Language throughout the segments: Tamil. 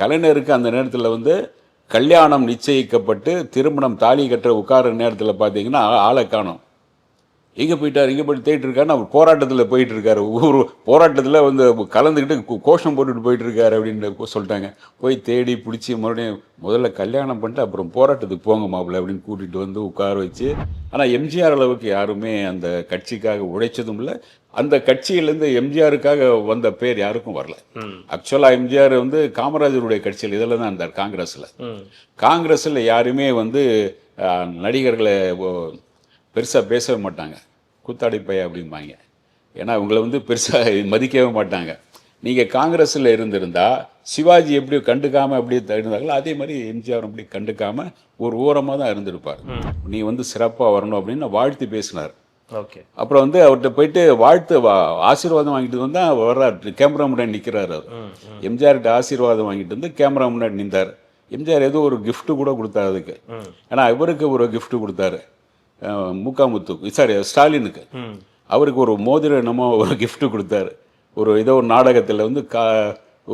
கலைஞருக்கு அந்த நேரத்தில் வந்து கல்யாணம் நிச்சயிக்கப்பட்டு திருமணம் தாலி கட்டுற உட்கார நேரத்தில் பார்த்தீங்கன்னா ஆளை காணும். எங்கே போயிட்டார்? இங்கே போய் தேடிட்டு இருக்காருன்னு அவர் போராட்டத்தில் போயிட்டு இருக்காரு ஒரு போராட்டத்தில் வந்து கலந்துக்கிட்டு கோஷம் போட்டுட்டு போயிட்டு இருக்காரு அப்படின்னு சொல்லிட்டாங்க. போய் தேடி பிடிச்சி மறுபடியும் முதல்ல கல்யாணம் பண்ணிட்டு அப்புறம் போராட்டத்துக்கு போங்க மாப்பிள்ள அப்படின்னு கூட்டிகிட்டு வந்து உட்கார வச்சு ஆனால் எம்ஜிஆர் அளவுக்கு யாருமே அந்த கட்சிக்காக உழைச்சதும் இல்லை. அந்த கட்சியிலேருந்து எம்ஜிஆருக்காக வந்த பேர் யாருக்கும் வரல. ஆக்சுவலாக எம்ஜிஆர் வந்து காமராஜருடைய கட்சியில் இதில் தான் இருந்தார் காங்கிரஸில். காங்கிரஸில் யாருமே வந்து நடிகர்களை பெருசாக பேசவே மாட்டாங்க. கூத்தாடி பைய அப்படிம்பாங்க. ஏன்னா இவங்களை வந்து பெருசாக மதிக்கவே மாட்டாங்க. நீங்கள் காங்கிரஸில் இருந்திருந்தா சிவாஜி எப்படி கண்டுக்காமல் அப்படி இருந்தாங்களோ அதே மாதிரி எம்ஜிஆர் அப்படி கண்டுக்காமல் ஒரு ஓரமாக தான் இருந்திருப்பார். நீ வந்து சிறப்பாக வரணும் அப்படின்னு வாழ்த்து பேசினார். ஓகே. அப்புறம் வந்து அவர்கிட்ட போயிட்டு வாழ்த்து வா- ஆசீர்வாதம் வாங்கிட்டு வந்தா வர்றாரு. கேமரா முன்னாடி நிற்கிறார் அவர். எம்ஜிஆர்கிட்ட ஆசீர்வாதம் வாங்கிட்டு வந்து கேமரா முன்னாடி நின்றார். எம்ஜிஆர் ஏதோ ஒரு gift கூட கொடுத்தாரு அதுக்கு. ஏன்னா இவருக்கு ஒரு gift கொடுத்தாரு. முக்காமுத்துக்கு சாரி ஸ்டாலினுக்கு. அவருக்கு ஒரு மோதிரம் என்னமோ ஒரு gift கொடுத்தாரு. ஒரு ஏதோ ஒரு நாடகத்தில் வந்து கா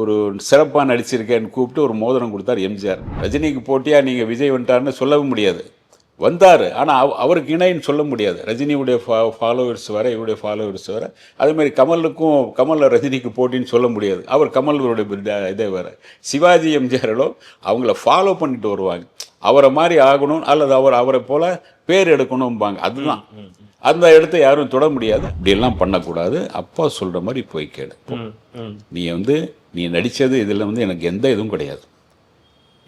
ஒரு சிறப்பாக நடிச்சிருக்கேன்னு கூப்பிட்டு ஒரு மோதிரம் கொடுத்தாரு எம்ஜிஆர். ரஜினிக்கு போட்டியாக நீங்கள் விஜய் வந்துட்டாருன்னு சொல்லவும் முடியாது. வந்தார். ஆனால் அவருக்கு இணைன்னு சொல்ல முடியாது. ரஜினியுடைய ஃபா ஃபாலோவர்ஸ் வர இவருடைய ஃபாலோவர்ஸ் வர அதே மாதிரி கமலுக்கும் கமல் ரஜினிக்கு போட்டின்னு சொல்ல முடியாது. அவர் பிர- இதே வேற. சிவாஜி எம்ஜிஆரோ அவங்கள ஃபாலோ பண்ணிட்டு வருவாங்க. அவரை மாதிரி ஆகணும் அல்லது அவர் அவரை போல பேர் எடுக்கணும்பாங்க. அதுதான். அந்த இடத்த யாரும் தொட முடியாது. இப்படியெல்லாம் பண்ணக்கூடாது. அப்பா சொல்கிற மாதிரி போய் கேளு. நீ வந்து நீ நடித்தது இதில் வந்து எனக்கு எந்த இதுவும் கிடையாது.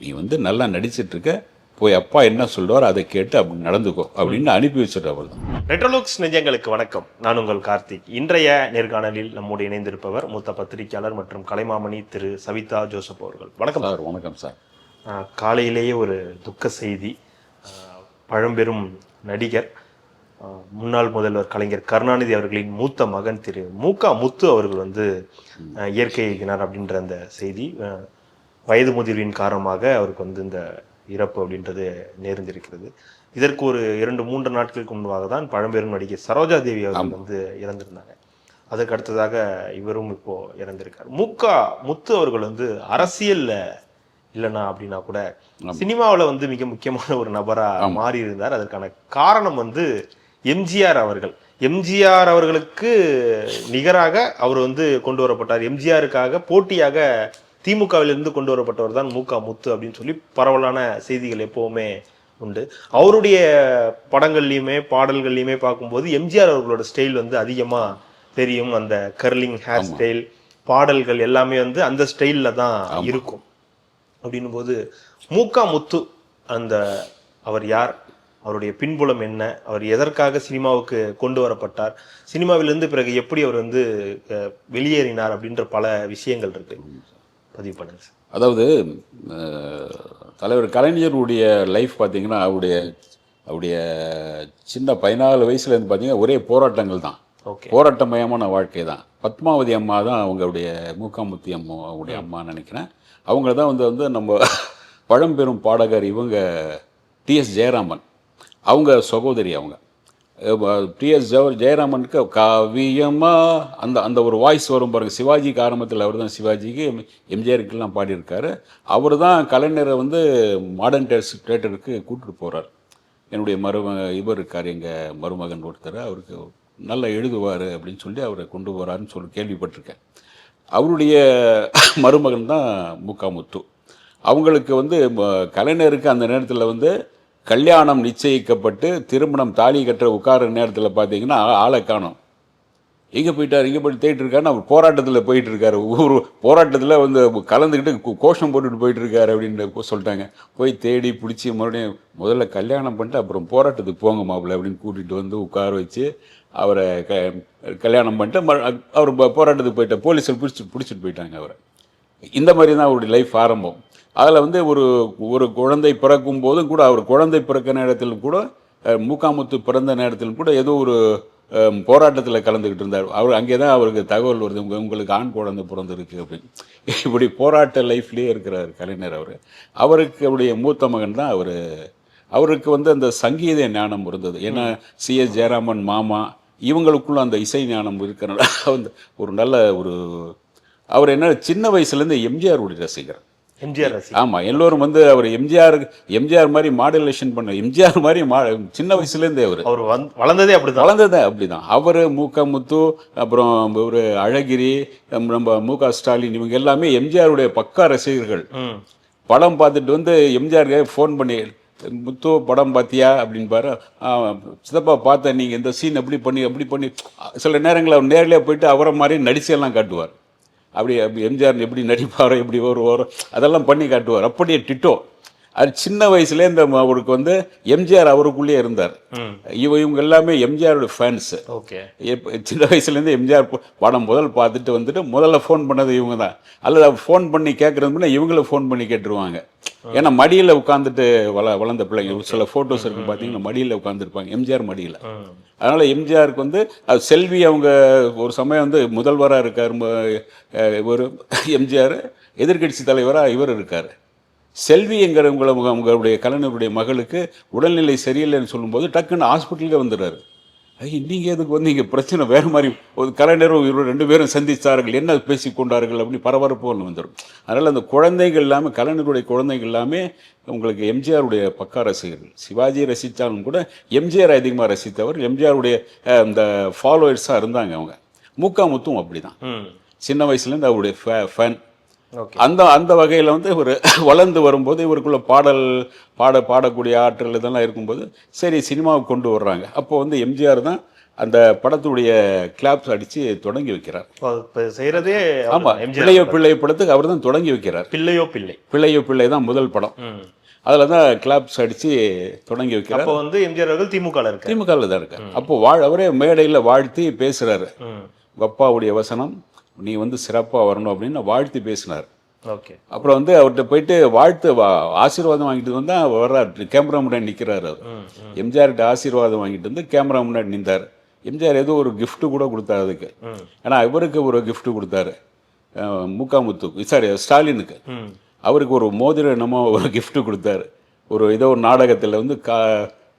நீ வந்து நல்லா நடிச்சிட்டு இருக்க. போய் அப்பா என்ன சொல்றாரோ அதை கேட்டு அப்படி நடந்துக்கோ அப்படின்னு அனுப்பி வச்சுட்டு அவள் தான் ரெட்ரோலுக்ஸ் நெஞ்சங்களுக்கு வணக்கம். நான் உங்கள் கார்த்திக். இன்றைய நேர்காணலில் நம்மோடு இணைந்திருப்பவர் மூத்த பத்திரிகையாளர் மற்றும் கலைமாமணி திரு சவிதா ஜோசப் அவர்கள். வணக்கம். சார் வணக்கம் சார். காலையிலேயே ஒரு துக்க செய்தி. பழம்பெரும் நடிகர் முன்னாள் முதல்வர் கலைஞர் கருணாநிதி அவர்களின் மூத்த மகன் திரு மூகா முத்து அவர்கள் வந்து இயற்கை எய்தினார் அப்படின்ற அந்த செய்தி வயது முதிர்வின் காரணமாக அவருக்கு வந்து இந்த இறப்பு அப்படின்றது நேர்ந்திருக்கிறது. இதற்கு ஒரு இரண்டு மூன்று நாட்களுக்கு முன்பாக தான் பழம்பெரும் நடிகை சரோஜா தேவி அவர்கள் வந்து இறந்திருந்தாங்க. அதற்கு அடுத்ததாக இவரும் இப்போ இறந்திருக்கார். மூகா முத்து அவர்கள் வந்து அரசியல்ல இல்லைனா அப்படின்னா கூட சினிமாவுல வந்து மிக முக்கியமான ஒரு நபரா மாறி இருந்தார் அதற்கான காரணம் வந்து எம்ஜிஆர் அவர்கள். எம்ஜிஆர் அவர்களுக்கு நிகராக அவர் வந்து கொண்டு வரப்பட்டார். எம்ஜிஆருக்காக போட்டியாக திமுகவிலிருந்து கொண்டு வரப்பட்டவர் தான் மூகா முத்து அப்படின்னு சொல்லி பரவலான செய்திகள் எப்பவுமே உண்டு. அவருடைய படங்கள்லையுமே பாடல்கள்லையுமே பார்க்கும்போது எம்ஜிஆர் அவர்களோட ஸ்டைல் வந்து அதிகமா தெரியும். அந்த கர்லிங் ஹேர் ஸ்டைல் பாடல்கள் எல்லாமே வந்து அந்த ஸ்டைல்ல தான் இருக்கும். அப்படின்னும் போது மூக்கா முத்து அந்த அவர் யார்? அவருடைய பின்புலம் என்ன? அவர் எதற்காக சினிமாவுக்கு கொண்டு வரப்பட்டார்? சினிமாவிலிருந்து பிறகு எப்படி அவர் வந்து வெளியேறினார் அப்படின்ற பல விஷயங்கள் இருக்கு. பதிவு பண்ணுங்க சார். அதாவது தலைவர் கலைஞருடைய லைஃப் பார்த்தீங்கன்னா அவருடைய அவருடைய சின்ன பதினாலு வயசுலேருந்து பார்த்தீங்கன்னா ஒரே போராட்டங்கள் தான். ஓகே. போராட்டமயமான வாழ்க்கை தான். பத்மாவதி அம்மா தான் அவங்களுடைய மூக்காமுத்தி அம்மா அவங்களுடைய அம்மா நினைக்கிறேன். அவங்க தான் வந்து வந்து நம்ம பழம்பெரும் பாடகர் இவங்க டிஎஸ் ஜெயராமன். அவங்க சகோதரி அவங்க. டிஎஸ் ஜெயராமனுக்கு காவியமாக அந்த அந்த ஒரு வாய்ஸ் வரும் பாருங்கள் சிவாஜிக்கு ஆரம்பத்தில் அவர் தான் சிவாஜிக்கு எம்ஜிஆருக்கெல்லாம் பாடியிருக்காரு. அவர் தான் கலைஞரை வந்து மாடர்ன் டேஸ் தேட்டருக்கு கூப்பிட்டு போகிறார் என்னுடைய மரும இவர் இருக்கார் எங்கள் மருமகன் ஒருத்தர். அவருக்கு நல்லா எழுதுவார் அப்படின்னு சொல்லி அவரை கொண்டு போகிறாருன்னு சொல்லி கேள்விப்பட்டிருக்கேன். அவருடைய மருமகன் தான் முக்காமுத்து அவங்களுக்கு வந்து ம- கலைஞருக்கு அந்த நேரத்தில் வந்து கல்யாணம் நிச்சயிக்கப்பட்டு திருமணம் தாலி கட்டுற உட்கார நேரத்தில் பார்த்தீங்கன்னா ஆளை காணும். எங்கே போயிட்டார்? எங்கே போய் தேடிட்டு அவர் போராட்டத்தில் போயிட்டு இருக்காரு. போராட்டத்தில் வந்து கலந்துக்கிட்டு கோஷம் போட்டுட்டு போயிட்டுருக்காரு அப்படின்னு சொல்லிட்டாங்க. போய் தேடி பிடிச்சி மறுபடியும் முதல்ல கல்யாணம் பண்ணிட்டு அப்புறம் போராட்டத்துக்கு போங்க மாப்பிள்ள அப்படின்னு கூட்டிகிட்டு வந்து உட்கார வச்சு அவரை க கல்யாணம் பண்ணிட்டு அவர் போராட்டத்துக்கு போயிட்டார் போலீஸில் பிடிச்சி பிடிச்சிட்டு போயிட்டாங்க அவரை. இந்த மாதிரி தான் அவருடைய லைஃப் ஆரம்பம். அதில் வந்து ஒரு ஒரு குழந்தை பிறக்கும் போதும் கூட அவர் குழந்தை பிறக்க நேரத்திலும் கூட மூக்காமுத்து பிறந்த நேரத்திலும் கூட ஏதோ ஒரு போராட்டத்தில் கலந்துக்கிட்டு இருந்தார். அவர் அங்கே தான் அவருக்கு தகவல் வருது உங்களுக்கு ஆண் குழந்தை பிறந்திருக்கு அப்படின்னு. இப்படி போராட்ட லைஃப்லேயே இருக்கிறார் கலைஞர் அவர். அவருக்கு அவருடைய மூத்த மகன் தான் அவர். அவருக்கு வந்து அந்த சங்கீத ஞானம் இருந்தது. ஏன்னா சிஎஸ் ஜெயராமன் மாமா இவங்களுக்குள்ள அந்த இசை ஞானம் இருக்கிறனால வந்து ஒரு நல்ல ஒரு அவர் என்ன சின்ன வயசுலேருந்து எம்ஜிஆருடைய ரசிகர். எம்ஜிஆர் ஆமாம் எல்லோரும் வந்து அவர் எம்ஜிஆர் எம்ஜிஆர் மாதிரி மாடுலேஷன் பண்ண எம்ஜிஆர் மாதிரி மா சின்ன வயசுலேருந்தே அவர். அவர் வந் வளர்ந்ததே அப்படிதான் வளர்ந்தது அப்படிதான் அவர் மூக்க முத்து அப்புறம் ஒரு அழகிரி நம்ம மு க ஸ்டாலின் இவங்க எல்லாமே எம்ஜிஆருடைய பக்கா ரசிகர்கள். படம் பார்த்துட்டு வந்து எம்ஜிஆருக்கு ஃபோன் பண்ணி முத்து படம் பார்த்தியா? அப்படின்னு பாரு "ஆ, சித்தப்பா பார்த்தேன். நீங்கள் இந்த சீன் எப்படி பண்ணி எப்படி பண்ணி. சில நேரங்களில் அவர் நேர்லயே போயிட்டு அவரை மாதிரி நடிச்சு எல்லாம் காட்டுவார். அப்படி அப்படி எம்ஜிஆர் எப்படி நடிப்பாரோ எப்படி வருவாரோ அதெல்லாம் பண்ணி காட்டுவார். அப்படியே டிட்டோ. அது சின்ன வயசுலேயே இந்த அவருக்கு வந்து எம்ஜிஆர் அவருக்குள்ளேயே இருந்தார். இவ இவங்க எல்லாமே எம்ஜிஆரோட ஃபேன்ஸு ஓகே. சின்ன வயசுலேருந்து எம்ஜிஆர் படம் முதல் பார்த்துட்டு வந்துட்டு முதல்ல ஃபோன் பண்ணது இவங்க தான் அல்லது ஃபோன் பண்ணி கேட்குறது முன்னே இவங்கள ஃபோன் பண்ணி கேட்டுருவாங்க. ஏன்னா மடியில் உட்காந்துட்டு வள வளர்ந்த பிள்ளைங்க. சில ஃபோட்டோஸ் இருக்கு பார்த்தீங்கன்னா மடியில் உட்காந்துருப்பாங்க எம்ஜிஆர் மடியில். அதனால் எம்ஜிஆருக்கு வந்து அது செல்வி அவங்க ஒரு சமயம் வந்து முதல்வராக இருக்கார். ஒரு எம்ஜிஆர் எதிர்க்கட்சி தலைவராக இவர் இருக்கார். செல்விங்கிறவங்கள உங்களுடைய கலைஞருடைய மகளுக்கு உடல்நிலை சரியில்லைன்னு சொல்லும்போது டக்குன்னு ஹாஸ்பிட்டலுக்கு வந்துடுறாரு. ஐய் நீங்கள் எதுக்கு வந்து இங்கே பிரச்சனை வேறு மாதிரி ஒரு கலைஞரும் இவர் ரெண்டு பேரும் சந்தித்தார்கள் என்ன பேசி கொண்டார்கள் அப்படின்னு பரபரப்பு ஒன்று வந்துடும். அதனால் அந்த குழந்தைகள் எல்லாமே கலைஞருடைய குழந்தைகள் எல்லாமே உங்களுக்கு எம்ஜிஆருடைய பக்கா ரசிகர்கள் சிவாஜி ரசித்தாலும் கூட எம்ஜிஆர் அதிகமாக ரசித்தவர் எம்ஜிஆருடைய இந்த ஃபாலோவர்ஸாக இருந்தாங்க அவங்க. மூக்காமுத்தும் அப்படி தான் சின்ன வயசுலேருந்து அவருடைய ஃபே ஃபேன் அந்த அந்த வகையில் வந்து இவர் வளர்ந்து வரும்போது இவருக்குள்ள பாடல் பாட பாடக்கூடிய ஆற்றல் இதெல்லாம் இருக்கும்போது சரி சினிமாவுக்கு கொண்டு வர்றாங்க. அப்போ வந்து எம்ஜிஆர் தான் அந்த படத்துடைய கிளாப்ஸ் அடித்து தொடங்கி வைக்கிறார். இப்போ செய்யறதே ஆமாம் பிள்ளையோ பிள்ளை படத்துக்கு அவர் தான் தொடங்கி வைக்கிறார். பிள்ளையோ பிள்ளை. பிள்ளையோ பிள்ளை தான் முதல் படம். அதில் தான் கிளாப்ஸ் அடித்து தொடங்கி வைக்கிறார். அப்போ வந்து எம்ஜிஆர் அவர்கள் திமுகல இருக்காரு. திமுகவில் தான் இருக்கார். அப்போ வாழ் அவரே மேடையில் வாழ்த்தி பேசுகிறாரு உங்கள் அப்பாவுடைய வசனம் நீ வந்து சிறப்பாக வரணும் அப்படின்னு வாழ்த்தி பேசினார். ஓகே. அப்புறம் வந்து அவர்கிட்ட போயிட்டு வாழ்த்து ஆசீர்வாதம் வாங்கிட்டு வந்தா வர்றாரு. கேமரா முன்னாடி நிற்கிறாரு அவர். எம்ஜிஆர்கிட்ட ஆசீர்வாதம் வாங்கிட்டு வந்து கேமரா முன்னாடி நின்றார். எம்ஜிஆர் ஏதோ ஒரு gift கூட கொடுத்தாரு அதுக்கு. ஏன்னா இவருக்கு ஒரு gift கொடுத்தாரு. முக்காமுத்துக்கு சாரி ஸ்டாலினுக்கு. அவருக்கு ஒரு மோதிரம் என்னமோ ஒரு gift கொடுத்தாரு. ஒரு ஏதோ ஒரு நாடகத்தில் வந்து கா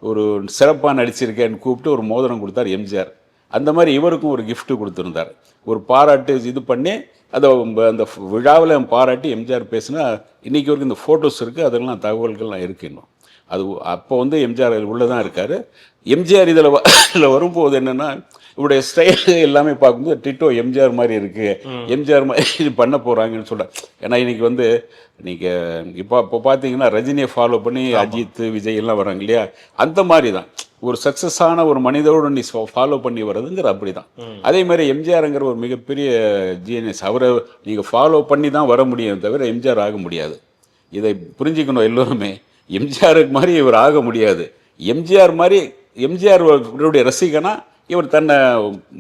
ஒரு சிறப்பாக நடிச்சிருக்கேன்னு கூப்பிட்டு ஒரு மோதிரம் கொடுத்தார் எம்ஜிஆர். அந்த மாதிரி இவருக்கும் ஒரு gift கொடுத்துருந்தார். ஒரு பாராட்டு இது பண்ணி அதை அந்த விழாவில் பாராட்டி எம்ஜிஆர் பேசினா இன்றைக்கி வரைக்கும் இந்த ஃபோட்டோஸ் இருக்குது அதெல்லாம் தகவல்கள்லாம் இருக்கு இன்னும். அது அப்போ வந்து எம்ஜிஆர் உள்ளே தான் இருக்கார். எம்ஜிஆர் இதில் இதில் வரும்போது என்னென்னா இவருடைய ஸ்டைல் எல்லாமே பார்க்கும்போது டிட்டோ எம்ஜிஆர் மாதிரி இருக்குது எம்ஜிஆர் மாதிரி இது பண்ண போகிறாங்கன்னு சொல்கிறேன் ஏன்னா இன்னைக்கு வந்து நீங்கள் இப்போ இப்போ பார்த்தீங்கன்னா ரஜினியை ஃபாலோ பண்ணி அஜித் விஜய் எல்லாம் வராங்க இல்லையா? அந்த மாதிரி தான். ஒரு சக்ஸஸான ஒரு மனிதரோடு நீ ஃபாலோ பண்ணி வர்றதுங்கிற அப்படி தான் அதே மாதிரி எம்ஜிஆருங்கிற ஒரு மிகப்பெரிய ஜிஎன்எஸ் அவரை நீங்கள் ஃபாலோ பண்ணி தான் வர முடியும் தவிர எம்ஜிஆர் ஆக முடியாது. இதை புரிஞ்சுக்கணும் எல்லோருமே. எம்ஜிஆருக்கு மாதிரி இவர் ஆக முடியாது. எம்ஜிஆர் மாதிரி எம்ஜிஆர் இவருடைய ரசிகனா இவர் தன்னை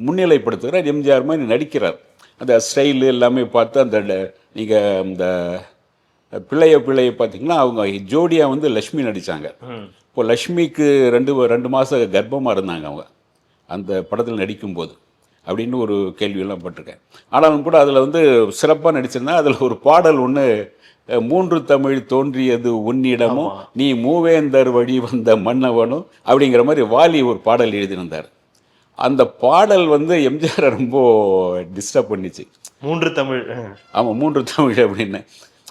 முன்னிலைப்படுத்துகிறார் எம்ஜிஆர் மாதிரி நடிக்கிறார். அந்த ஸ்டைலு எல்லாமே பார்த்து அந்த நீங்கள் இந்த பிள்ளைய பிள்ளைய பார்த்தீங்கன்னா அவங்க ஜோடியாக வந்து லக்ஷ்மி நடித்தாங்க இப்போ லக்ஷ்மிக்கு ரெண்டு ரெண்டு மாதம் கர்ப்பமாக இருந்தாங்க அவங்க. அந்த படத்தில் நடிக்கும்போது அப்படின்னு ஒரு கேள்வியெல்லாம் பட்டிருக்கேன். ஆனாலும் கூட அதில் வந்து சிறப்பாக நடிச்சிருந்தா அதில் ஒரு பாடல் ஒன்று மூன்று தமிழ் தோன்றியது உன்னிடமும் நீ மூவேந்தர் வழி வந்த மன்னவனும் அப்படிங்கிற மாதிரி வாலி ஒரு பாடல் எழுதியிருந்தார். அந்த பாடல் வந்து எம்ஜிஆரை ரொம்ப டிஸ்டர்ப் பண்ணிச்சு. மூன்று தமிழ் ஆமாம் மூன்று தமிழ் அப்படின்னு.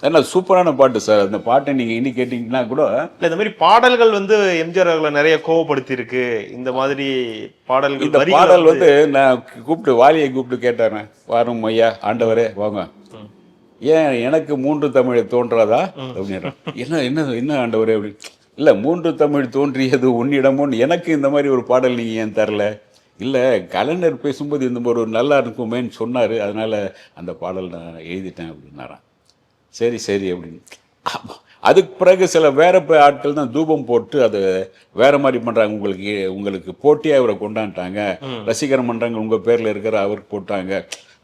ஏன்னா சூப்பரான பாட்டு சார். அந்த பாட்டை நீங்கள் இன்னி கேட்டிங்கன்னா கூட இல்ல இந்த மாதிரி பாடல்கள் வந்து எம்ஜிஆர் அவர்களை நிறைய கோவப்படுத்தி இருக்கு இந்த மாதிரி பாடல்கள் இந்த பாடல் வந்து நான் கூப்பிட்டு வாலியை கூப்பிட்டு கேட்டாரேன் வாரும் ஐயா ஆண்டவரே வாங்க. ஏன் எனக்கு மூன்று தமிழ் தோன்றாதா? அப்படின்றான் என்ன என்ன என்ன ஆண்டவரே? அப்படி. இல்லை மூன்று தமிழ் தோன்றியது உன்னிடமும் எனக்கு இந்த மாதிரி ஒரு பாடல் நீங்கள் ஏன் தரல? இல்லை கலைஞர் பேசும்போது இந்த ஒரு நல்லா இருக்குமேன்னு சொன்னார். அதனால் அந்த பாடல் நான் எழுதிட்டேன் அப்படின்னாரான் சரி சரி அப்படின்னு. அதுக்கு பிறகு சில வேற ஆட்கள் தான் தூபம் போட்டு அதை வேற மாதிரி பண்றாங்க. உங்களுக்கு உங்களுக்கு போட்டியா இவரை கொண்டாண்டாங்க ரசிகர் மன்றங்கள் உங்க பேர்ல இருக்கிற அவருக்கு போட்டாங்க.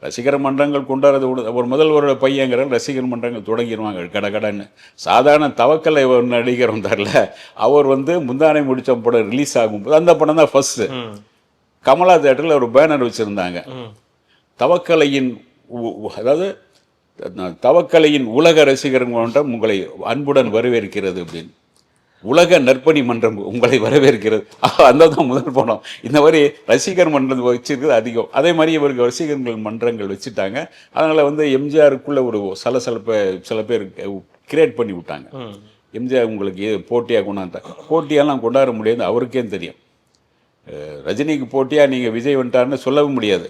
ரசிகர் மன்றங்கள் கொண்டாடுறது ஒரு முதல்வரோட பையங்கிற ரசிகர் மன்றங்கள் தொடங்கிடுவாங்க கடகடன்னு சாதாரண தவக்கலை ஒரு நடிகர் வந்தார்ல அவர் வந்து முந்தானை முடிச்ச படம் ரிலீஸ் ஆகும்போது அந்த படம் தான் ஃபர்ஸ்ட் ம். கமலா தேட்டரில் ஒரு பேனர் வச்சுருந்தாங்க. தவக்கலையின் அதாவது தவக்கலையின் உலக ரசிகர் மன்றம் உங்களை அன்புடன் வரவேற்கிறது அப்படின்னு. உலக நற்பணி மன்றம் உங்களை வரவேற்கிறது. அந்த தான் முதல் படம். இந்த மாதிரி ரசிகர் மன்றம் வச்சிருக்கிறது அதிகம். அதே மாதிரி இவருக்கு ரசிகர்கள் மன்றங்கள் வச்சுட்டாங்க. அதனால் வந்து எம்ஜிஆருக்குள்ள ஒரு சலசலப்பை சில பேர் கிரியேட் பண்ணி விட்டாங்க. எம்ஜிஆர் உங்களுக்கு போட்டியாக கொண்டாந்தா? போட்டியெல்லாம் கொண்டாட முடியாது அவருக்கே தெரியும். ரஜினிக்கு போட்டியாக நீங்கள் விஜய் வந்துட்டாருன்னு சொல்லவும் முடியாது.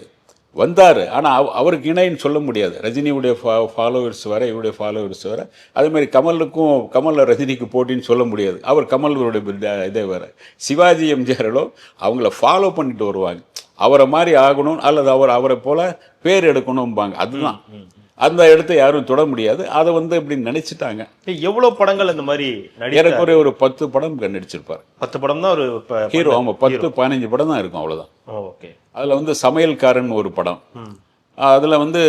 வந்தார். ஆனால் அவருக்கு இணைன்னு சொல்ல முடியாது. ரஜினியுடைய ஃபா ஃபாலோவர்ஸ் வர இவருடைய ஃபாலோவர்ஸ் வர. அதே மாதிரி கமலுக்கும் கமலில் ரஜினிக்கு போட்டின்னு சொல்ல முடியாது. அவர் கமல்வருடைய இதே வேற. சிவாஜி எம்ஜிஆரோ அவங்கள ஃபாலோ பண்ணிட்டு வருவாங்க. அவரை மாதிரி ஆகணும் அல்லது அவர் அவரை போல் பேர் எடுக்கணும்பாங்க. அதுதான். அந்த இடத்த யாரும் தொட முடியாது. அதை வந்து இப்படி நினைச்சிட்டாங்க. ஏய், எவ்வளவு படங்கள் இந்த மாதிரி ஏறக்குறைய ஒரு பத்து படம் நடிச்சிருப்பார் பத்து படம் தான் ஒரு ஹீரோ ஆமாம் பத்து பதினஞ்சு படம் தான் இருக்கும் அவ்வளோதான் ஓகே. அதில் வந்து சமையல்காரன் ஒரு படம். அதில் வந்து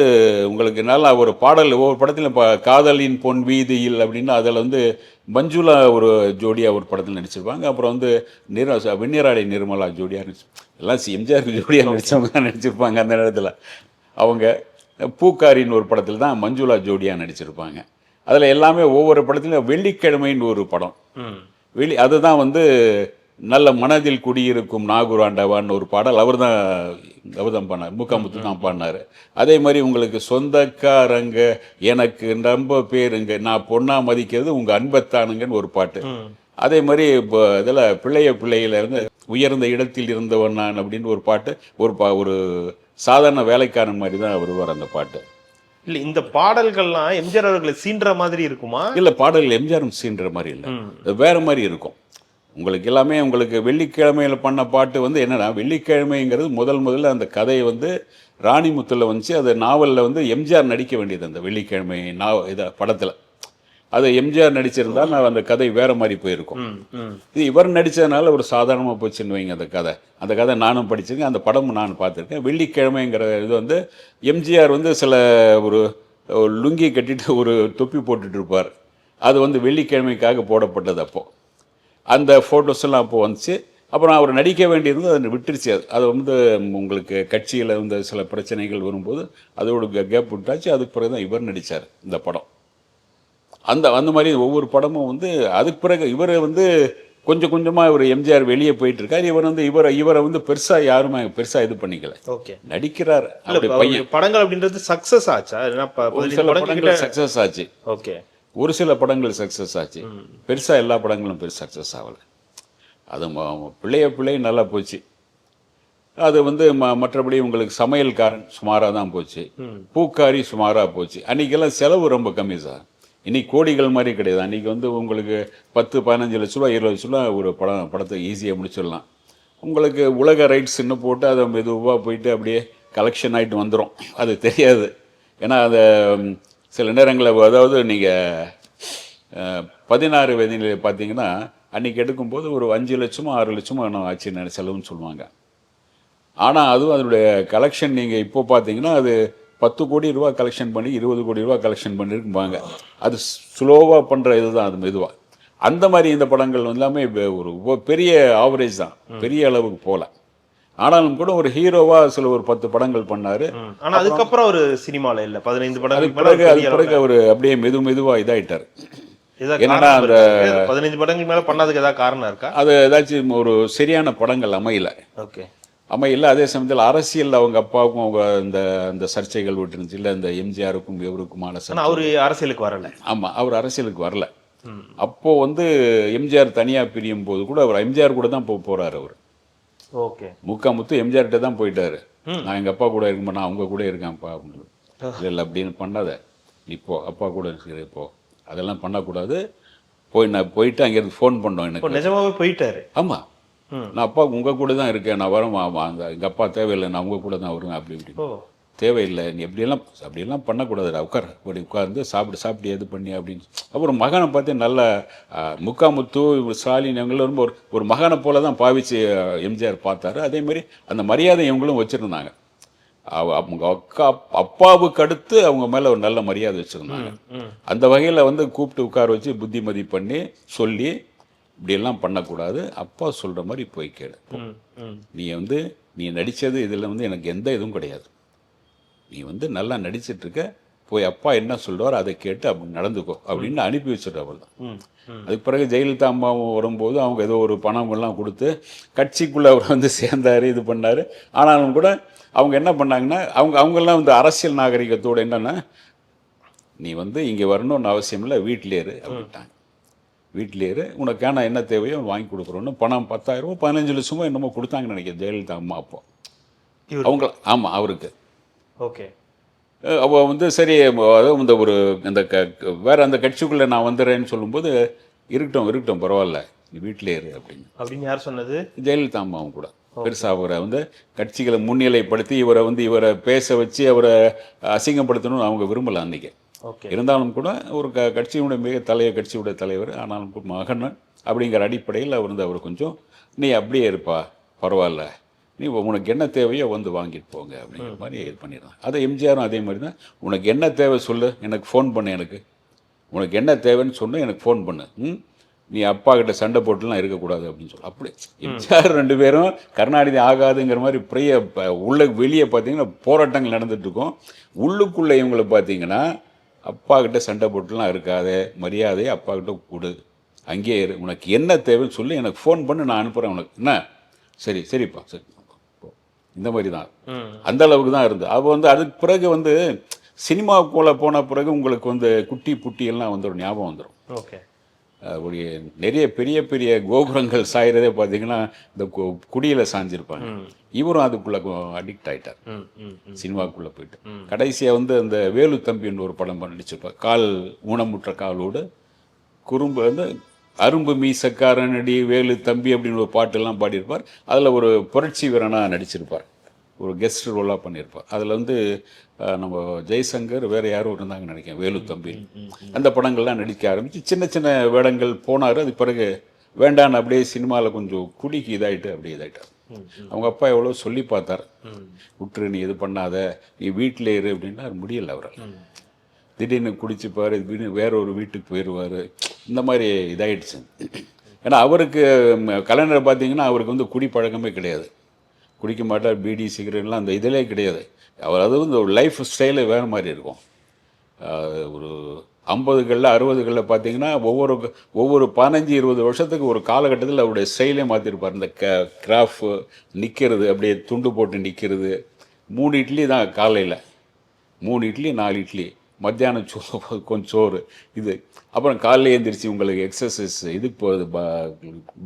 உங்களுக்கு நல்லா ஒரு பாடல் ஒவ்வொரு படத்தில் இப்போ காதலின் பொன் வீதியில் அப்படின்னு அதில் வந்து மஞ்சுளா ஒரு ஜோடியாக ஒரு படத்தில் நடிச்சிருப்பாங்க. அப்புறம் வந்து நிர வெந்நீராடை நிர்மலா ஜோடியாக நடிச்சு எல்லாம் எம்ஜிஆர் ஜோடியாக நடித்தவங்க தான் நடிச்சிருப்பாங்க அந்த நேரத்தில். அவங்க பூக்காரின்னு ஒரு படத்தில் தான் மஞ்சுளா ஜோடியாக நடிச்சிருப்பாங்க. அதில் எல்லாமே ஒவ்வொரு படத்துலையும் வெள்ளிக்கிழமைன்னு ஒரு படம். வெளி அதுதான் வந்து நல்ல மனதில் குடியிருக்கும் நாகூராண்டவான்னு ஒரு பாடல். அவர் தான் அவர் தான் பண்ணார் முக்காமுத்து தான் பாடினார் அதே மாதிரி உங்களுக்கு சொந்தக்காரங்க எனக்கு ரொம்ப பேருங்க நான் பொண்ணா மதிக்கிறது உங்கள் அன்பத்தானுங்கன்னு ஒரு பாட்டு. அதே மாதிரி இப்போ இதில் பிள்ளைய பிள்ளையில இருந்து உயர்ந்த இடத்தில் இருந்தவன் நான் அப்படின்னு ஒரு பாட்டு ஒரு பா ஒரு சாதாரண வேலைக்காரன் மாதிரி தான் வருவார் அந்த பாட்டு. இல்ல இந்த பாடல்கள்லாம் எம்ஜிஆர் அவர்களை சீன்ற மாதிரி இருக்குமா? இல்லை பாடல்கள் எம்ஜிஆர் சீன்ற மாதிரி இல்லை. வேற மாதிரி இருக்கும். உங்களுக்கு எல்லாமே உங்களுக்கு வெள்ளிக்கிழமையில பண்ண பாட்டு வந்து என்னன்னா வெள்ளிக்கிழமைங்கிறது முதல் முதல்ல அந்த கதையை வந்து ராணிமுத்துல வந்துச்சு. அது நாவலில் வந்து எம்ஜிஆர் நடிக்க வேண்டியது அந்த வெள்ளிக்கிழமை நாவ இதை படத்தில். அது எம்ஜிஆர் நடிச்சிருந்தா நான் அந்த கதை வேற மாதிரி போயிருக்கும். இது இவர் நடித்ததுனால ஒரு சாதாரணமாக போச்சுன்னு வைங்க அந்த கதை. அந்த கதை நானும் படிச்சிருக்கேன் அந்த படமும் நான் பார்த்துருக்கேன். வெள்ளிக்கிழமைங்கிற இது வந்து எம்ஜிஆர் வந்து சில ஒரு லுங்கி கட்டிட்டு ஒரு தொப்பி போட்டுட்டு இருப்பார். அது வந்து வெள்ளிக்கிழமைக்காக போடப்பட்டது அப்போ. அந்த ஃபோட்டோஸ் எல்லாம் அப்போ வந்துச்சு. அப்புறம் அவர் நடிக்க வேண்டியது அதை விட்டுருச்சு. அது அது வந்து உங்களுக்கு கட்சியில் வந்து சில பிரச்சனைகள் வரும்போது அதோட கேப் விட்டாச்சு அதுக்கு பிறகு தான் இவர் நடித்தார் இந்த படம். அந்த அந்த மாதிரி ஒவ்வொரு படமும் வந்து அதுக்கு பிறகு இவர் வந்து கொஞ்சம் கொஞ்சமாக இவர் எம்ஜிஆர் வெளியே போயிட்டு இருக்காரு இவர் வந்து இவரை இவரை வந்து பெருசாக யாருமே பெருசாக இது பண்ணிக்கல. ஓகே. நடிக்கிறார். பையன். படங்கள் அப்படின்றது சக்சஸ் ஆச்சா? ஒரு சில படங்கள் சக்ஸஸ் ஆச்சு. ஓகே. ஒரு சில படங்கள் சக்ஸஸ் ஆச்சு. பெருசாக எல்லா படங்களும் பெருசு சக்ஸஸ் ஆகலை. அது பிள்ளைய பிள்ளை நல்லா போச்சு. அது வந்து ம மற்றபடி உங்களுக்கு சமையல்காரன் சுமாராக தான் போச்சு. பூக்காரி சுமாராக போச்சு. அன்றைக்கெல்லாம் செலவு ரொம்ப கம்மி சார். இன்னைக்கு கோடிகள் மாதிரி கிடையாது. அன்றைக்கி வந்து உங்களுக்கு பத்து பதினஞ்சு லட்ச ரூபா இருபது லட்ச ரூபா ஒரு படம் படத்தை ஈஸியாக முடிச்சிடலாம். உங்களுக்கு உலக ரைட்ஸ்ன்னு போட்டு அதை மெதுவாக போயிட்டு அப்படியே கலெக்ஷன் ஆகிட்டு வந்துடும் அது தெரியாது. ஏன்னா அதை சில நேரங்களில் அதாவது நீங்கள் பதினாறு வயதிலே பார்த்தீங்கன்னா அன்றைக்கி எடுக்கும்போது ஒரு அஞ்சு லட்சமோ ஆறு லட்சமோ நான் ஆச்சு நெ- செலவுன்னு சொல்லுவாங்க. ஆனால் அதுவும் அதனுடைய கலெக்ஷன் நீங்கள் இப்போ பார்த்தீங்கன்னா அது பத்து கோடி ரூபா கலெக்ஷன் பண்ணி இருபது கோடி ரூபா கலெக்ஷன் பண்ணியிருக்கும்பாங்க அது ஸ்லோவாக பண்ணுற இதுதான் அது மெதுவாக அந்த மாதிரி இந்த படங்கள் எல்லாமே ஒரு பெரிய ஆவரேஜ் தான். பெரிய அளவுக்கு போகல ஆனாலும் கூட ஒரு ஹீரோவாக சில ஒரு பத்து படங்கள் பண்ணார். ஆனா அதுக்கப்புறம் ஒரு சினிமால இல்ல. பதினைந்து படங்கள் பிறகு அது பிறகு அவர் அப்படியே மெது மெதுவாக இதாயிட்டார். காரணம் அந்த- பதினைஞ்சு படங்கள் மேல பண்ணதுக்கு ஏதாவது காரணம் இருக்கா? அது ஏதாச்சும் ஒரு சரியான படங்கள் அமையல. ஓகே. அமையல அதே சமயத்தில் அரசியல் அவங்க அப்பாவுக்கும் அவங்க அந்த அந்த சர்ச்சைகள் விட்டுருந்துச்சு. இல்லை இந்த எம்ஜிஆருக்கும் இவருக்குமான அவரு அரசியலுக்கு வரல. ஆமாம் அவர் அரசியலுக்கு வரல. அப்போ வந்து எம்ஜிஆர் தனியாக பிரியும் போது கூட அவர் எம்ஜிஆர் கூட தான் போக போறாரு அவர். ஓகே. முக்கா முத்து எம்ஜிஆர்கிட்ட தான் போயிட்டாரு. நான் எங்கள் அப்பா கூட இருக்க நான் அவங்க கூட இருக்கேன்ப்பா அப்படின்னு. இல்லை இல்லை அப்படின்னு பண்ணாத. நீ போ அப்பா கூட இருக்கிற இப்போ அதெல்லாம் பண்ணக்கூடாது. போய் நான் போயிட்டு அங்கேருந்து ஃபோன் பண்ணோம் இப்போ எனக்கு நிஜமாவே போயிட்டாரு. ஆமாம். நான் அப்பா உங்கள் கூட தான் இருக்கேன். நான் வரேன் அந்த எங்கள் அப்பா தேவையில்லை நான் உங்கள் கூட தான் வருவேன் அப்படி இப்படி தேவையில்லை நீ எப்படியெல்லாம் அப்படியெல்லாம் பண்ணக்கூடாதுடா. உட்கார். அப்படி உட்கார்ந்து சாப்பிட்டு சாப்பிட்டு எது பண்ணி அப்படின்னு. அப்புறம் மகனை பார்த்து நல்ல முக்காமுத்து ஸ்டாலின் இவங்களும் ரொம்ப ஒரு ஒரு மகனை போல தான் பாவிச்சு எம்ஜிஆர் பார்த்தாரு. அதே மாதிரி அந்த மரியாதை இவங்களும் வச்சுருந்தாங்க. அவ- அவங்க அக்கா அப்பாவுக்கு அடுத்து அவங்க மேலே ஒரு நல்ல மரியாதை வச்சுருந்தாங்க. அந்த வகையில் வந்து கூப்பிட்டு உட்கார வச்சு புத்திமதி பண்ணி சொல்லி இப்படியெல்லாம் பண்ணக்கூடாது. அப்பா சொல்கிற மாதிரி போய் கேளு. ம். நீ வந்து நீ நடித்தது இதில் வந்து எனக்கு எந்த இதுவும் கிடையாது. நீ வந்து நல்லா நடிச்சிட்டு இருக்க போய் அப்பா என்ன சொல்றாரோ அதை கேட்டு அப்படி நடந்துக்கோ அப்படின்னு அனுப்பி வச்சுட்டு அவள். அதுக்கு பிறகு ஜெயலலிதா அம்மாவும் வரும்போது அவங்க ஏதோ ஒரு பணம் எல்லாம் கொடுத்து கட்சிக்குள்ளே அவர் வந்து சேர்ந்தார் இது பண்ணார். ஆனாலும் கூட அவங்க என்ன பண்ணாங்கன்னா அவங்க அவங்கெல்லாம் வந்து அரசியல் நாகரிகத்தோடு என்னென்னா நீ வந்து இங்கே வரணும்னு அவசியம் இல்லை வீட்டிலே இரு அப்படின்ட்டாங்க. வீட்டிலே இரு. உனக்கான என்ன தேவையோ வாங்கி கொடுக்குறோன்னு பணம் பத்தாயிரம் பதினஞ்சு லட்சமோ என்னமோ கொடுத்தாங்கன்னு நினைக்கிறேன். ஜெயலலிதா அம்மா அப்போ. அவங்க ஆமாம் அவருக்கு. ஓகே. அவ வந்து சரி இந்த ஒரு அந்த க வேற அந்த கட்சிக்குள்ளே நான் வந்துடுறேன்னு சொல்லும்போது இருக்கட்டும் இருக்கட்டும் பரவாயில்ல. நீ வீட்டிலே இரு அப்படின்னு. அப்படின்னு யார் சொன்னது? ஜெயலலிதா அம்மாவும் கூட. பெருசாக அவரை வந்து கட்சிகளை முன்னிலைப்படுத்தி இவரை வந்து இவரை பேச வச்சு அவரை அசிங்கப்படுத்தணும்னு அவங்க விரும்பல அன்னைக்கு. ஓகே இருந்தாலும் கூட ஒரு க கட்சியினுடைய மிக தலைய கட்சியுடைய தலைவர் ஆனாலும் மகன் அப்படிங்கிற அடிப்படையில் அவர் வந்து அவர் கொஞ்சம் நீ அப்படியே இருப்பா பரவாயில்ல. நீ உனக்கு என்ன தேவையோ வந்து வாங்கிட்டு போங்க அப்படிங்கிற மாதிரி இது பண்ணிடுறான். அதை எம்ஜிஆரும் அதே மாதிரி தான் உனக்கு என்ன தேவை சொல்லு எனக்கு ஃபோன் பண்ணு எனக்கு. உனக்கு என்ன தேவைன்னு சொன்னு எனக்கு ஃபோன் பண்ணு. ம்? நீ அப்பா கிட்ட சண்டை போட்டுலாம் இருக்கக்கூடாது அப்படின்னு சொல்லி அப்படி எம்ஜிஆர் ரெண்டு பேரும் கருணாநிதி ஆகாதுங்கிற மாதிரி பெரிய உள்ள வெளியே பார்த்தீங்கன்னா போராட்டங்கள் நடந்துட்டு இருக்கும். உள்ளுக்குள்ளே இவங்களை பார்த்தீங்கன்னா அப்பா கிட்ட சண்டை போட்டுலாம் இருக்காதே மரியாதையை அப்பா கிட்ட கொடு. அங்கேயே இரு. உனக்கு என்ன தேவைன்னு சொல்லி எனக்கு ஃபோன் பண்ணு நான் அனுப்புகிறேன் உனக்கு. என்ன? சரி சரிப்பா சரி. இந்த மாதிரி தான். அந்த அளவுக்கு தான் இருந்தது. அப்போ வந்து அதுக்கு பிறகு வந்து சினிமாவுக்குள்ளே போன பிறகு உங்களுக்கு வந்து குட்டி புட்டி எல்லாம் வந்து ஒரு ஞாபகம் வந்துடும் ஓகே. ஒரு நிறைய பெரிய பெரிய கோபுரங்கள் சாயறதே பார்த்தீங்கன்னா இந்த கு- குடியில சாஞ்சிருப்பாங்க. இவரும் அதுக்குள்ள அடிக்ட் ம் சினிமாக்குள்ள போயிட்டு. கடைசியா வந்து அந்த வேலு தம்பின்னு ஒரு படம் நடிச்சிருப்பார். கால் ஊனமுற்ற காலோடு குறும்பு வந்து அரும்பு மீசக்காரனடி வேலு தம்பி அப்படின்னு ஒரு பாட்டெல்லாம் பாடியிருப்பார். அதில் ஒரு புரட்சி வீரனாக நடிச்சிருப்பார். ஒரு கெஸ்ட் ரோலாக பண்ணியிருப்பார். அதில் வந்து நம்ம ஜெய்சங்கர் வேறு யாரும் இருந்தாங்கன்னு நினைக்கிறேன் வேலு தம்பி. அந்த படங்கள்லாம் நடிக்க ஆரம்பித்து சின்ன சின்ன வேடங்கள் போனார். அது பிறகு வேண்டான்னு அப்படியே சினிமாவில் கொஞ்சம் குடிக்கு இதாயிட்டு அப்படியே இதாயிட்டார். அவங்க அப்பா எவ்வளோ சொல்லி பார்த்தார். விட்டுரு நீ இது பண்ணாத. நீ வீட்டில் இரு அப்படின்னா முடியல அவரால். திடீர்னு குடிச்சுப்பார் வேற ஒரு வீட்டுக்கு போயிடுவார் இந்த மாதிரி இதாயிடுச்சு. ஏன்னா அவருக்கு கலைஞரை பார்த்தீங்கன்னா அவருக்கு வந்து குடி பழக்கமே கிடையாது. குடிக்க மாட்டார் பீடி சிகரெட்லாம் அந்த இதிலே கிடையாது. அவர் அது வந்து ஒரு லைஃப் ஸ்டைலே வேறு மாதிரி இருக்கும். ஒரு ஐம்பதுகளில் அறுபதுகளில் பார்த்தீங்கன்னா ஒவ்வொரு ஒவ்வொரு பதினஞ்சு இருபது வருஷத்துக்கு ஒரு காலகட்டத்தில் அவருடைய ஸ்டைலே மாற்றிருப்பார் இந்த க கிராஃப் நிற்கிறது அப்படியே துண்டு போட்டு நிற்கிறது மூணு இட்லி தான் காலையில். மூணு இட்லி நாலு இட்லி. மத்தியானம் சோ கொஞ்சம் சோறு. இது அப்புறம் காலைல எழுந்திரிச்சு உங்களுக்கு எக்ஸசைஸ் இதுக்கு போகிறது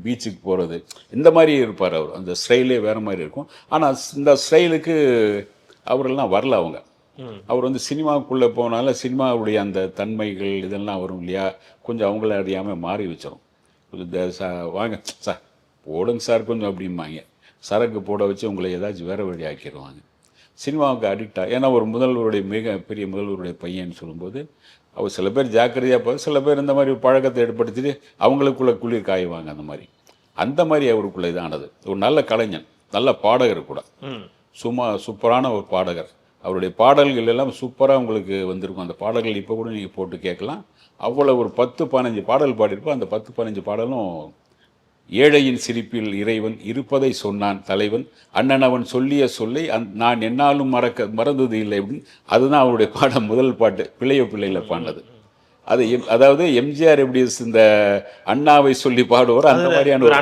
பீச்சுக்கு போகிறது இந்த மாதிரி இருப்பார் அவர். அந்த ஸ்டைலே வேறு மாதிரி இருக்கும். ஆனால் இந்த ஸ்டைலுக்கு அவரெல்லாம் வரல அவங்க. அவர் வந்து சினிமாவுக்குள்ளே போனால சினிமாவுடைய அந்த தன்மைகள் இதெல்லாம் வரும் இல்லையா? கொஞ்சம் அவங்கள அறியாமல் மாறி வச்சிரும். கொஞ்சம் சா வாங்க சார் போடுங்க சார் கொஞ்சம் அப்படிம்பாங்க. சரக்கு போட வச்சு உங்களை ஏதாச்சும் வேற வழி ஆக்கிடுவாங்க சினிமாவுக்கு அடிக்ட் ஆகி ஏன்னா ஒரு முதல்வருடைய மிக பெரிய முதல்வருடைய பையன் சொல்லும்போது அவர் சில பேர் ஜாக்கிரதையாக போய் சில பேர் இந்த மாதிரி பழக்கத்தை ஏற்படுத்திட்டு அவங்களுக்குள்ள குளிர் காயுவாங்க அந்த மாதிரி. அந்த மாதிரி அவருக்குள்ள இதானது ஒரு நல்ல கலைஞன் நல்ல பாடகர் கூட. சும்மா சூப்பரான ஒரு பாடகர். அவருடைய பாடல்கள் எல்லாம் சூப்பராக உங்களுக்கு வந்திருக்கும். அந்த பாடல்கள் இப்போ கூட நீங்கள் போட்டு கேட்கலாம். அவ்வளோ ஒரு பத்து பதினஞ்சு பாடல் பாடியிருப்போம். அந்த பத்து பதினஞ்சு பாடலும் ஏழையின் சிரிப்பில் இறைவன் இருப்பதை சொன்னான் தலைவன். அண்ணன் அவன் சொல்லிய சொல்லை அந் நான் என்னாலும் மறக்க மறந்தது இல்லை அப்படின்னு அதுதான் அவருடைய பாடம் முதல் பாட்டு பிள்ளையோ பிள்ளையில பாடினது. அது எம் அதாவது எம்ஜிஆர் எப்படி இந்த அண்ணாவை சொல்லி பாடுவாரோ அந்த மாதிரியான ஒரு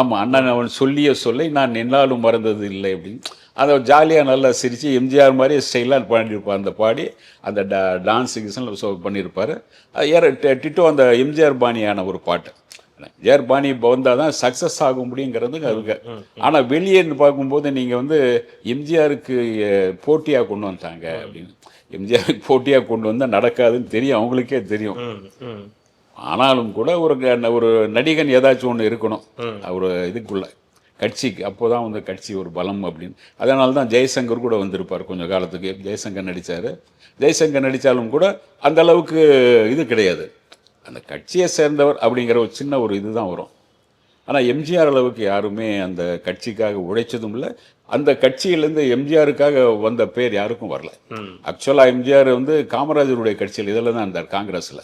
ஆமாம் அண்ணன் அவன் சொல்லிய சொல்லை நான் என்னாலும் மறந்தது இல்லை அப்படின்னு. அதை ஜாலியாக நல்லா சிரித்து எம்ஜிஆர் மாதிரி ஸ்டைலாக பாடியிருப்பார் அந்த பாடி. அந்த டா டான்ஸ் ஸோ பண்ணியிருப்பார். ஏற டிட்டோ அந்த எம்ஜிஆர் பாணியான ஒரு பாட்டு. பாணி வந்தால் தான் சக்ஸஸ் ஆக முடியுங்கிறது அதுக்கு ஆனால் வெளியேன்னு பார்க்கும்போது நீங்கள் வந்து எம்ஜிஆருக்கு போட்டியாக கொண்டு வந்துட்டாங்க அப்படின்னு. எம்ஜிஆருக்கு போட்டியாக கொண்டு வந்தால் நடக்காதுன்னு தெரியும் அவங்களுக்கே தெரியும். ஆனாலும் கூட ஒரு ஒரு நடிகன் ஏதாச்சும் ஒன்று இருக்கணும். ஒரு இதுக்குள்ள. கட்சிக்கு அப்போ தான் வந்து கட்சி ஒரு பலம் அப்படின்னு. அதனால தான் ஜெய்சங்கர் கூட வந்திருப்பார் கொஞ்சம் காலத்துக்கு. ஜெய்சங்கர் நடித்தார் ஜெய்சங்கர் நடித்தாலும் கூட அந்த அளவுக்கு இது கிடையாது. அந்த கட்சியை சேர்ந்தவர் அப்படிங்கிற ஒரு சின்ன ஒரு இதுதான் வரும். ஆனால் எம்ஜிஆர் அளவுக்கு யாருமே அந்த கட்சிக்காக உழைச்சதும் இல்லை. அந்த கட்சியிலேருந்து எம்ஜிஆருக்காக வந்த பேர் யாருக்கும் வரல. ஆக்சுவலாக எம்ஜிஆர் வந்து காமராஜருடைய கட்சியில் இதில் தான் இருந்தார் காங்கிரஸில்.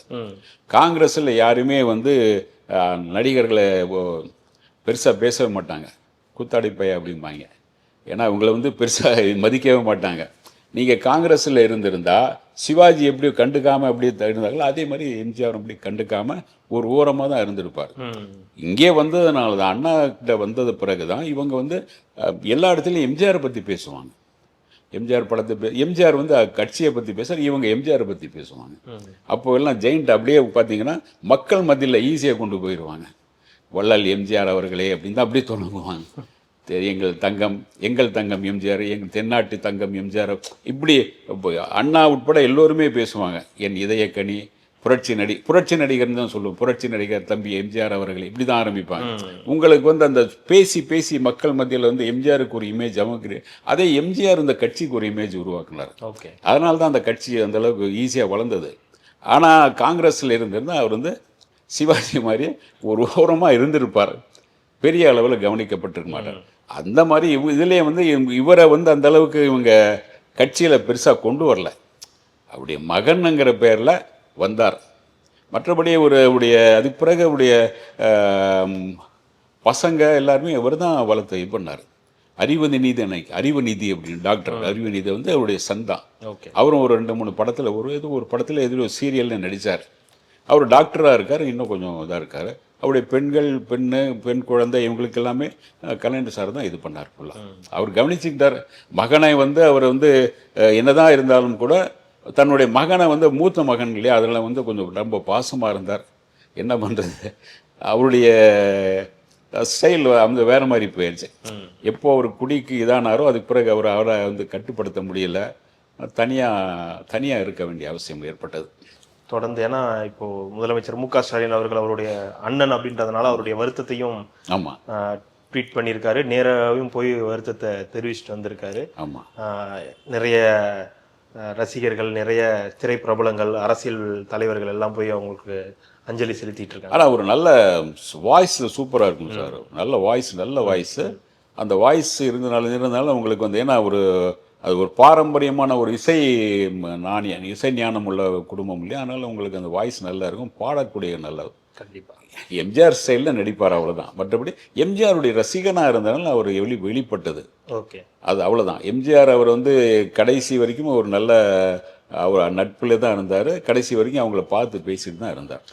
காங்கிரஸில் யாருமே வந்து நடிகர்களை பெருசாக பேசவே மாட்டாங்க. கூத்தாடி பைய அப்படிம்பாங்க. ஏன்னா இவங்களை வந்து பெருசாக மதிக்கவே மாட்டாங்க. நீங்கள் காங்கிரஸில் இருந்திருந்தா சிவாஜி எப்படி கண்டுக்காமல் அப்படி இருந்தாங்களோ அதே மாதிரி எம்ஜிஆர் அப்படி கண்டுக்காமல் ஒரு ஓரமாக தான் இருந்திருப்பார். இங்கே வந்ததுனால தான் அண்ணா கிட்ட வந்தது பிறகு தான் இவங்க வந்து எல்லா இடத்துலையும் எம்ஜிஆரை பற்றி பேசுவாங்க. எம்ஜிஆர் படத்தை பே எம்ஜிஆர் வந்து கட்சியை பற்றி பேசுற இவங்க எம்ஜிஆரை பற்றி பேசுவாங்க. அப்போ எல்லாம் ஜெயிண்ட் அப்படியே பார்த்தீங்கன்னா மக்கள் மத்தியில் ஈஸியாக கொண்டு போயிடுவாங்க வள்ளல் எம்ஜிஆர் அவர்களே அப்படின்னு தான் அப்படியே தொடங்குவாங்க. எங்கள் தங்கம் எங்கள் தங்கம் எம்ஜிஆர் எங்கள் தென்னாட்டு தங்கம் எம்ஜிஆர் இப்படி இப்போ அண்ணா உட்பட எல்லோருமே பேசுவாங்க. என் இதயக்கனி புரட்சி நடி புரட்சி நடிகர்னு தான் சொல்லுவோம். புரட்சி நடிகர் தம்பி எம்ஜிஆர் அவர்கள் இப்படி தான் ஆரம்பிப்பாங்க. உங்களுக்கு வந்து அந்த பேசி பேசி மக்கள் மத்தியில் வந்து எம்ஜிஆருக்கு ஒரு இமேஜ் அமைக்கு அதே எம்ஜிஆர் இந்த கட்சிக்கு ஒரு இமேஜ் உருவாக்குனார். ஓகே. அதனால தான் அந்த கட்சி அந்த அளவுக்கு ஈஸியாக வளர்ந்தது. ஆனால் காங்கிரஸில் இருந்திருந்தால் அவர் வந்து சிவாஜி மாதிரி ஒரு ஓரமாக இருந்திருப்பார். பெரிய அளவில் கவனிக்கப்பட்டிருக்க மாட்டார். அந்த மாதிரி இவ இதுலேயே வந்து இவரை வந்து அந்த அளவுக்கு இவங்க கட்சியில் பெருசாக கொண்டு வரல. அவருடைய மகனுங்கிற பேரில் வந்தார். மற்றபடி ஒரு உடைய அதுக்கு பிறகு அவருடைய பசங்க எல்லாருமே இவர் தான் வளர்த்து இது பண்ணார். அறிவதி நீதி அன்னைக்கு அறிவநிதி அப்படின்னு டாக்டர் அறிவநிதி வந்து அவருடைய சன் தான். ஓகே. அவரும் ஒரு ரெண்டு மூணு படத்தில் ஒரு இது ஒரு படத்தில் எதிர சீரியலில் நடித்தார் அவர் டாக்டராக இருக்கார் இன்னும் கொஞ்சம் இதாக இருக்கார். அவருடைய பெண்கள் பெண்ணு பெண் குழந்தை இவங்களுக்கு எல்லாமே கலைஞர் சார் தான் இது பண்ணார் ஃபுல்லாக அவர் கவனிச்சுக்கிட்டார். மகனை வந்து அவர் வந்து என்னதான் இருந்தாலும் கூட தன்னுடைய மகனை வந்து மூத்த மகன் இல்லையா? அதில் வந்து கொஞ்சம் ரொம்ப பாசமாக இருந்தார். என்ன பண்ணுறது அவருடைய ஸ்டைல் வந்து வேறு மாதிரி போயிடுச்சு எப்போ அவர் குடிக்கு இதானாரோ அதுக்கு பிறகு அவர் அவரை வந்து கட்டுப்படுத்த முடியல. தனியாக தனியாக இருக்க வேண்டிய அவசியம் ஏற்பட்டது. தொடர்ந்து ஏன்னா இப்போ முதலமைச்சர் மு க ஸ்டாலின் அவர்கள் அவருடைய அண்ணன் அப்படின்றதுனால அவருடைய வருத்தத்தையும் ஆமாம் ட்வீட் பண்ணியிருக்காரு. நேராகவும் போய் வருத்தத்தை தெரிவிச்சுட்டு வந்திருக்காரு. ஆமாம் நிறைய ரசிகர்கள் நிறைய திரைப்பிரபலங்கள் அரசியல் தலைவர்கள் எல்லாம் போய் அவங்களுக்கு அஞ்சலி செலுத்திட்டு இருக்காங்க ஆனால் ஒரு நல்ல வாய்ஸ் சூப்பராக இருக்கும் சார். நல்ல வாய்ஸ் நல்ல வாய்ஸ். அந்த வாய்ஸ் இருந்தனால இருந்தனால உங்களுக்கு வந்து ஏன்னா ஒரு அது ஒரு பாரம்பரியமான ஒரு இசை நாணயம் இசை ஞானம் உள்ள குடும்பம் இல்லையா? அதனால உங்களுக்கு அந்த வாய்ஸ் நல்லா இருக்கும் பாடக்கூடிய நல்ல கண்டிப்பா. எம்ஜிஆர் ஸ்டைலில் நடிப்பார் அவ்வளவுதான். மற்றபடி எம்ஜிஆருடைய ரசிகனாக இருந்தனால அவர் வெளி வெளிப்பட்டது. ஓகே. அது அவ்வளவுதான். எம்ஜிஆர் அவர் வந்து கடைசி வரைக்கும் ஒரு நல்ல அவர் நட்பில் தான் இருந்தார். கடைசி வரைக்கும் அவங்கள பார்த்து பேசிட்டு தான் இருந்தார்.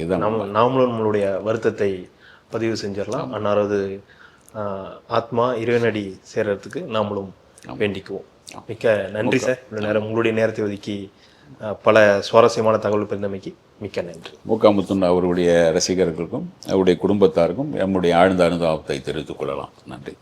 இதுதான் நம்ம நாமளும் நம்மளுடைய வருத்தத்தை பதிவு செஞ்சிடலாம். அன்னாரது ஆத்மா இறைவனடி சேர்றதுக்கு நாமளும் வேண்டிக்குவோம். மிக்க நன்றி சார். இவ்வளவு நேரம் உங்களுடைய நேரத்தை ஒதுக்கி பல சுவாரஸ்யமான தகவல் பெருந்தமைக்கு மிக்க நன்றி. மூக்காமுத்துன் அவருடைய ரசிகர்களுக்கும் அவருடைய குடும்பத்தாருக்கும் நம்முடைய ஆழ்ந்த அனுதாபத்தை தெரிவித்துக் கொள்ளலாம். நன்றி.